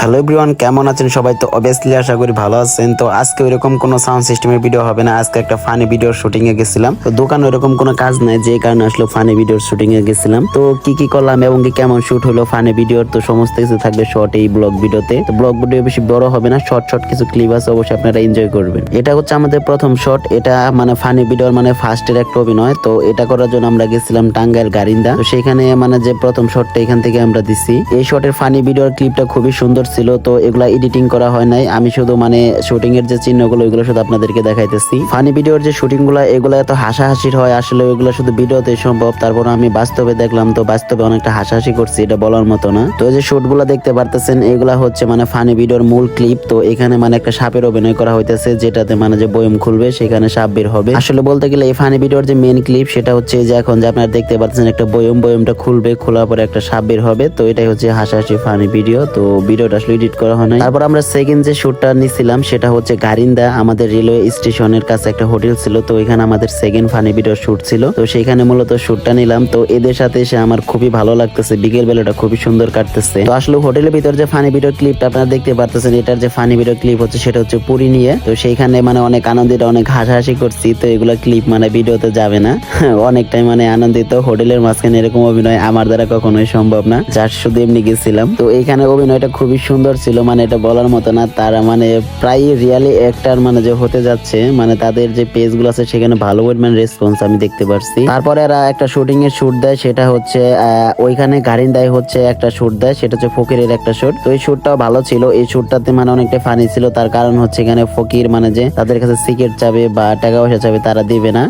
Hello everyone, কেমন আছেন সবাই? তো অবভিয়াসলি আশা করি ভালো আছেন। তো আজকে ওইরকম কোনো সাউন্ড সিস্টেমের ভিডিও হবে না। আজকে একটা ফানি ভিডিওর শুটিং এ গেছিলাম। তো দোকান ওইরকম কোনো কাজ নাই, যে কারণে আসলে ফানি ভিডিওর শুটিং এ গেছিলাম। তো কি কি করলাম এবং কি কেমন শুট হলো ফানি ভিডিওর তো সমস্ত কিছু থাকবে শর্ট এই ব্লগ ভিডিওতে তো ব্লগ ভিডিও বেশি বড় হবে না শর্ট শর্ট কিছু ক্লিপ আছে, অবশ্যই আপনারা এনজয় করবেন। এটা হচ্ছে আমাদের প্রথম শট এটা মানে ফানি ভিডিওর মানে ফার্স্টের একটা অভিনয়। তো এটা করার জন্য আমরা গেছিলাম টাঙ্গাইল গারিন্দা। তো সেখানে মানে যে প্রথম শটটা এখান থেকে আমরা দিছি। এই শটের ফানি ভিডিওর ক্লিপটা খুবই সুন্দর ছিল তো এগুলা এডিটিং করা হয় নাই। আমি শুধু মানে শুটিং এর যে চিহ্নগুলো এগুলো শুধু আপনাদেরকে দেখাইতেছি। ফানি ভিডিওর যে শুটিংগুলো এগুলো এত হাসাহাসির হয়, আসলে এগুলো শুধু ভিডিওতে সম্ভব। তারপর আমি বাস্তবে দেখলাম, তো বাস্তবে অনেকটা হাসাহাসি করছি, এটা বলার মতো না। তো যে শুটগুলো দেখতে পারতেছেন, এগুলা হচ্ছে মানে ফানি ভিডিওর মূল ক্লিপ তো এখানে মানে একটা সাপের অভিনয় করা হইতেছে, যেটাতে মানে যে বয়ম খুলবে, সেখানে সাপ বের হবে। আসলে বলতে গেলে এই ফানি ভিডিওর যে মেন ক্লিপ সেটা হচ্ছে যে এখন যে আপনারা দেখতে পাচ্ছেন একটা বয়ম, বয়মটা খুলবে, খোলার পরে একটা সাপ বের হবে। তো এটাই হচ্ছে হাসাহাসি ফানি ভিডিও তো ভিডিওটা আসলে এডিট করা হয় নাই। তারপর আমরা সেকেন্ড যে শুটটা নিছিলাম, সেটা হচ্ছে গারিন্দা আমাদের রেলওয়ে স্টেশনের কাছে একটা হোটেল ছিল। তো এখানে আমাদের সেকেন্ড ফানি ভিডিও শুট ছিল। তো সেখানে মূলত শুটটা নিলাম। তো এদের সাথে এসে আমার খুবই ভালো লাগতেছে। বিকেল বেলাটা খুবই সুন্দর কাটতেছে। তো আসলে হোটেলের ভিতর যে ফানি ভিডিও ক্লিপটা আপনারা দেখতে পারতেছেন, এটার যে ফানি ভিডিও ক্লিপ হচ্ছে, সেটা হচ্ছে পুরি নিয়ে। তো সেইখানে মানে অনেক আনন্দিত, অনেক হাসাহাসি করছি। তো এগুলো ক্লিপ মানে ভিডিওতে যাবে না। অনেকটাই মানে আনন্দিত। হোটেলের মাঝখানে এরকম অভিনয় আমার দ্বারা কখনোই সম্ভব না। যার শুধু এমনি গেছিলাম। তো এইখানে অভিনয়টা খুবই সুন্দর ছিল মানে এটা বলার মতো না। তারা মানে প্রায় রিয়ালি একটার মানে যে হতে যাচ্ছে মানে তাদের যে পেজগুলো আছে, সেখানে ভালো পরিমাণ রেসপন্স আমি দেখতে পারছি। তারপরে এরা একটা শুটিং এর শুট দেয়, সেটা হচ্ছে ওইখানে গাড়িন দেয় হচ্ছে একটা শুট দেয়, সেটা হচ্ছে ফকিরের একটা শুট তো এই শুটটাও ভালো ছিল, এই শুটটাতে মানে অনেকটা ফানি ছিল, তার কারণ হচ্ছে এখানে ফকির মানে যে তাদের কাছে সিকেট চাবে বা টাকা পয়সা চাবে, তারা দিবে না।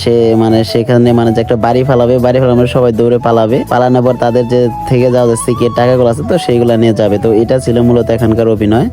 সে মানে সেখানে মানে যে একটা বাড়ি ফালাবে, বাড়ি ফালানোর সবাই দৌড়ে পালাবে। পালানোর পর তাদের যে থেকে যাওয়া যে সিকেট টাকাগুলো আছে, তো সেইগুলো নিয়ে যাবে। তো এটা ছিল মূলত এখানকার অভিনয়।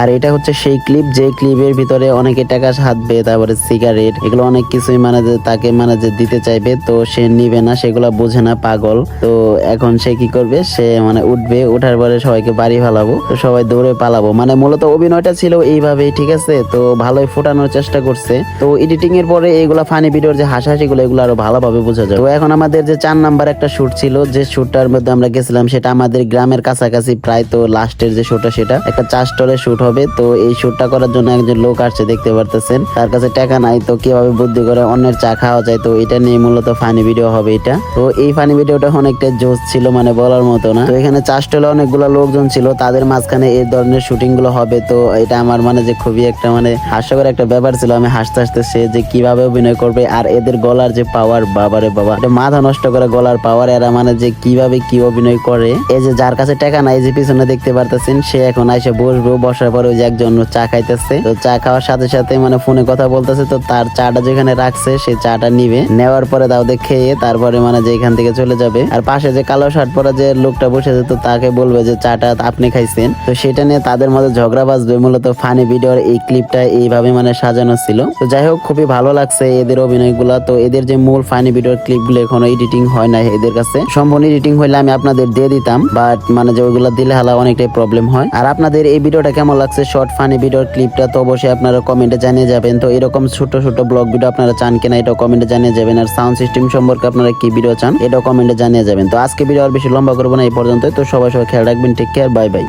আর এটা হচ্ছে সেই ক্লিপ যে ক্লিপের ভিতরে অনেকে টাকা সাধবে তারপরে সিগারেট এগুলো অনেক কিছুই মানে তাকে মানে যে দিতে চাইবে, তো সে নিবে না, সেগুলো বোঝে না, পাগল। তো এখন সে কি করবে? সে মানে উঠবে, উঠার পরে সবাইকে বাড়ি ফালাবো, তো সবাই দৌড়ে পালাবো। মানে মূলত অভিনয়টা ছিল এইভাবেই, ঠিক আছে? তো ভালোই ফোটানোর চেষ্টা করছে। তো এডিটিং এর পরে এইগুলা ফানি ভিডিওর যে হাসাহাসি গুলো এগুলো আরও ভালোভাবে বোঝা যায় তো এখন আমাদের যে চার নাম্বার একটা শুট ছিল, যে শুটটার মধ্যে আমরা গেছিলাম, সেটা আমাদের গ্রামের কাছাকাছি, প্রায় তো লাস্টের যে শুটটা সেটা একটা চার স্টলের শুট হবে। তো এই শুটটা করার জন্য একজন লোক আসছে, দেখতে পারতেছেন। তার কাছে টাকা নাই, তো কীভাবে বুদ্ধি করে অন্যের চা খাওয়া যায়? তো এটা নিয়ে মূলত ফানি ভিডিও হবে এটা। তো এই ফানি ভিডিওটা অনেকটা জোস ছিল মানে বলার মতো না। তো এখানে চার স্টলে অনেকগুলো লোকজন ছিল, তাদের মাঝখানে এই ধরনের শুটিংগুলো হবে। তো এটা আমার মানে যে খুবই একটা মানে হাস্যকর একটা ব্যাপার ছিল। আমি হাসতে হাসতে সে যে কীভাবে অভিনয় করবে, আর এদের গলার যে পাওয়ার বাবারে বাবা। এটা মাথা নষ্ট করে গলার পাওয়ার এরা মানে যে কীভাবে কি অভিনয় করে। এই যে যার কাছে টাকা নাই, যে পিছনে দেখতে পারতেছেন, সে এখন আইসে বসবো, বসার পরে ওই যে একজন চা খাইতেছে। তো চা খাওয়ার সাথে সাথে মানে ফোনে কথা বলতেছে, তো তার চাটা যেখানে রাখছে সেই চাটা নিবে। নেওয়ার পরে তাও খেয়ে তারপরে মানে যে এখান থেকে চলে যাবে। আর পাশে যে কালো শার্ট পরা যে লোকটা বসেছে, তো তাকে বলবে যে, চাটা আপনি খাইছেন? তো সেটা নিয়ে তাদের মধ্যে ঝগড়া বাজবে। মূলত ফানি ভিডিওর এই ক্লিপটা এইভাবে মানে সাজানো ছিল। তো যাই হোক, খুবই ভালো লাগছে এদের অভিনয়গুলো। তো এদের যে মূল ফানি ভিডিওর ক্লিপগুলো এখনও এডিটিং হয় না এদের কাছে। সম্পূর্ণ এডিটিং হইলে আমি আপনাদের দিয়ে দিতাম, বাট মানে যে ওইগুলো দিলে হালা অনেকটাই প্রবলেম হয়। আর আপনাদের এই ভিডিওটা কেমন লাগছে শর্ট ফানি ভিডিওর ক্লিপটা তো অবশ্যই আপনারা কমেন্টে জানিয়ে যাবেন। তো এরকম ছোট ছোট ব্লগ ভিডিও আপনারা চান কিনা এটা কমেন্টে জানিয়ে যাবেন। আর সাউন্ড সিস্টেম সম্পর্কে আপনারা কি ভিডিও চান এটা কমেন্টে জানিয়ে যাবেন। তো আজকে ভিডিও আর বেশি লম্বা করব না, এই পর্যন্ত তো সবাই সবাই খেয়াল রাখবেন টেক কেয়ার বাই বাই